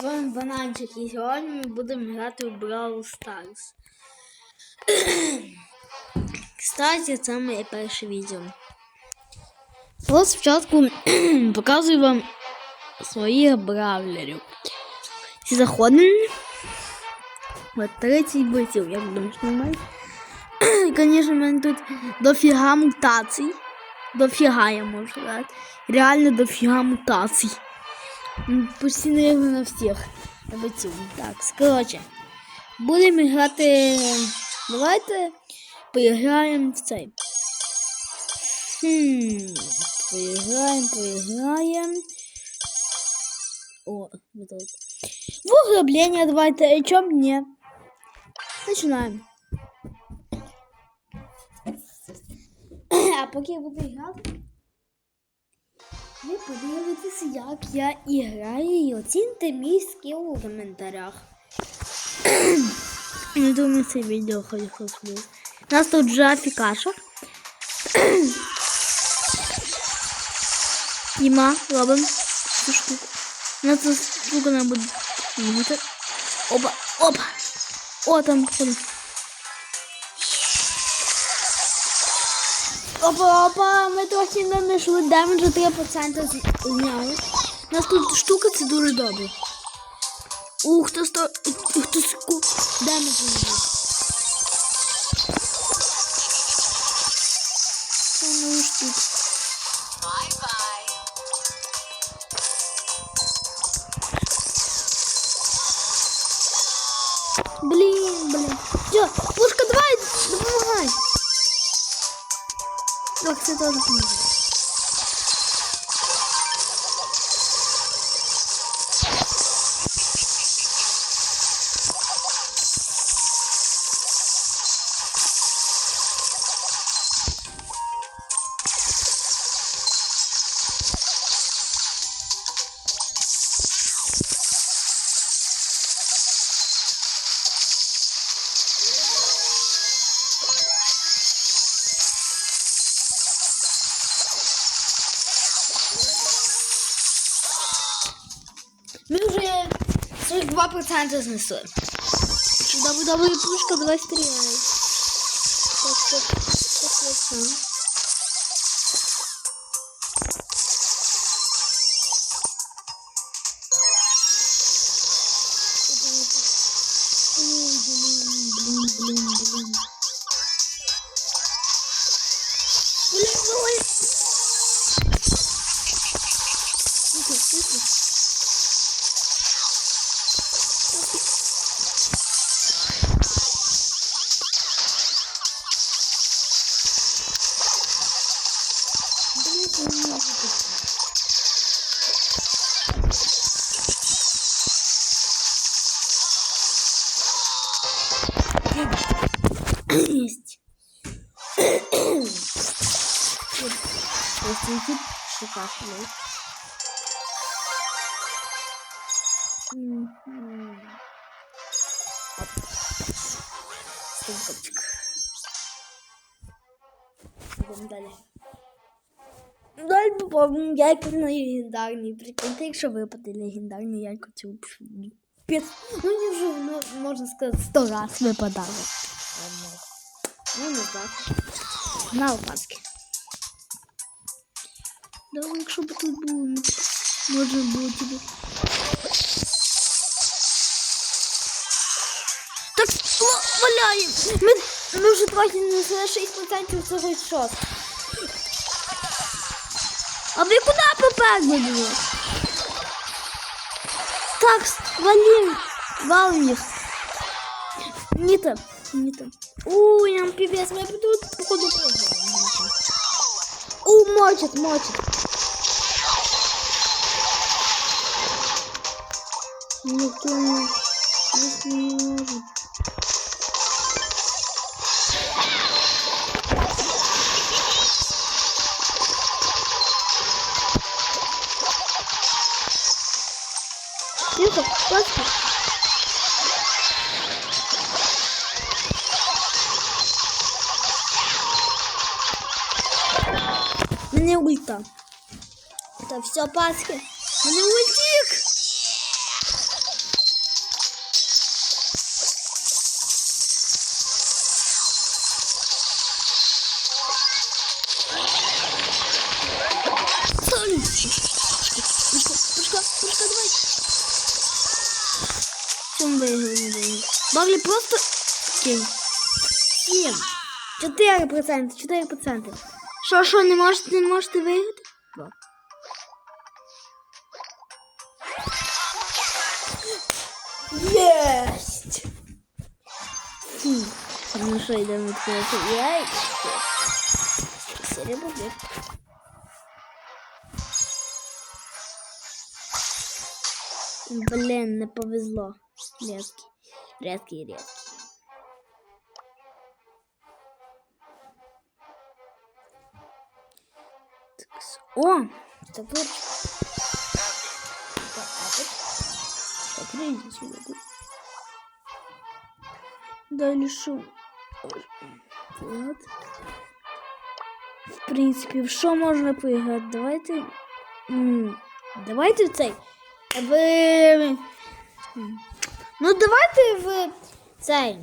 З вами Бананчик і сьогодні ми будемо грати в Brawl Stars. Кстати, це моє перше відео. От спочатку показую вам своїх бравлерів. Всі заходимо. От 30 бойців, як думаєш, нормально? І, звісно, в мене тут дофіга мутацій. Дофіга, я можу сказати. Реально дофіга мутацій. Почти наверное, на всіх. Так, коротше. Будемо грати. Давайте поіграємо в цей. Хм. Поіграємо, поіграємо. О, металл. В углубление давайте, и чё мне? Начинаем. А поки я буду грати, ви подивитеся, як я і граю, і оцінте мій скіл у коментарях. Не думаю, це відео хоч хтось буде. У нас тут Джафі каша. Їма, робимо цю штуку. У нас ця штука нам буде. Опа, опа. О, там ходить. Опа, опа, ми трохи не знайшли демеджа 3% з- зняли. У нас тут штука це дуже добре. Ух, хто сто... Хто ску... Демеджа зняв. Це мою штуку. Блін, блін. Все, baksa da orasını 42% знесли. Добре, добре, пушка, давай стріляй. Так, так, так, так, так. Блин, блин, блин. Блин, есть. Если идти шикарный. Стопочек. Идем далее. Далі попав яйко на легендарний. Прикиньте, якщо випаде легендарний яйко, це взагалі 5, ну не вже, ну, можна сказати, 100 раз випадало. Ну, не так. На опаски. Давай, ну, якщо б тут было. можна було ну, тебе. Так, ну, о, валяємо! Мы уже вже на не знали 6% цього щось. А вы куда попали? Так, валим, валим їх. Не там, не там. У, нам пипец, мы тут походу. У, мочит, мочит. Никто не, не может. Просто. Мене ульта. Это все Пасхи. Мене ультик. Сум виграли, не виграли. Могли просто... Скинь. Сім. 4 проценти, 4 проценти. Що, що, не можете, не можете виграти? Два. Єсть! Хм. Ну що, йдемо відкривати яйця. Серія буде. Блин, не повезло. Редкий. Редкий, редкий. Так, с- О! Топор. Так, иди сюда. Далі що? Вот. В принципі, в що можна поіграти? Давайте. м, Давайте в цей. В... м, Ну, давайте в цей.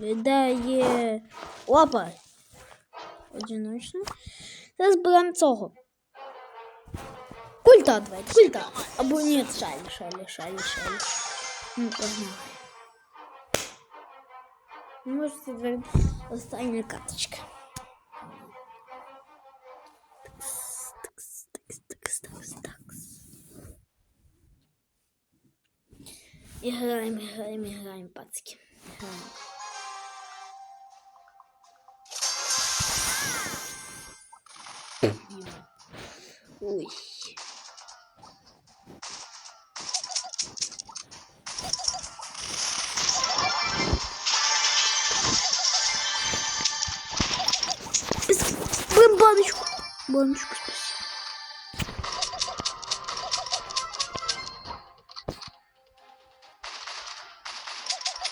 Де є. Опа. Одиночно. Зараз беремо цього. Культа давайте, культа. Або ні, шалі, шалі, шалі, шалі. Ну, погнали. Можете ver остання карточка. Играем, играем, играем, пацки. Играем. Ой. Блин, баночку. Баночку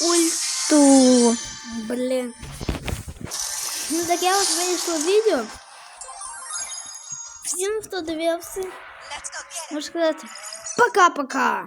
Ульту. Блин. Ну так я вот вынесла видео. Всем, кто дивився, можу сказати пока-пока.